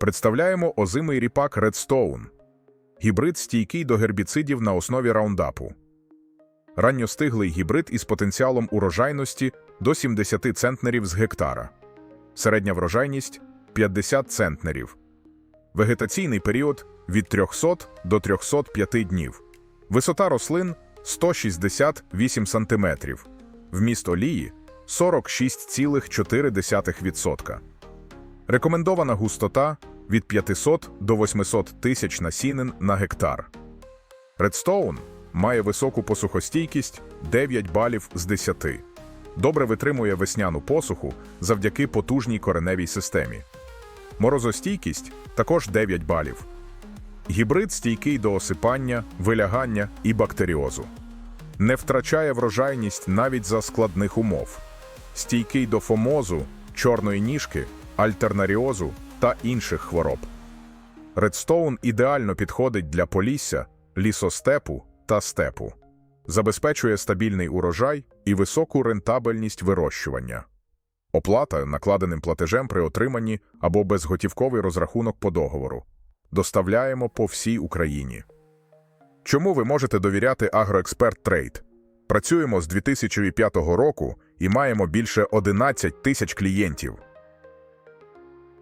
Представляємо озимий ріпак Redstone. Гібрид стійкий до гербіцидів на основі раундапу. Ранньостиглий гібрид із потенціалом урожайності до 70 центнерів з гектара. Середня врожайність 50 центнерів. Вегетаційний період від 300 до 305 днів. Висота рослин 168 см. Вміст олії 46,4%. Рекомендована густота від 500 до 800 тисяч насінин на гектар. Redstone має високу посухостійкість 9 балів з 10. Добре витримує весняну посуху завдяки потужній кореневій системі. Морозостійкість також 9 балів. Гібрид стійкий до осипання, вилягання і бактеріозу. Не втрачає врожайність навіть за складних умов. Стійкий до фомозу, чорної ніжки, альтернаріозу та інших хвороб. Редстоун ідеально підходить для полісся, лісостепу та степу. Забезпечує стабільний урожай і високу рентабельність вирощування. Оплата накладеним платежем при отриманні або безготівковий розрахунок по договору. Доставляємо по всій Україні. Чому ви можете довіряти Агроексперт Трейд? Працюємо з 2005 року і маємо більше 11 тисяч клієнтів.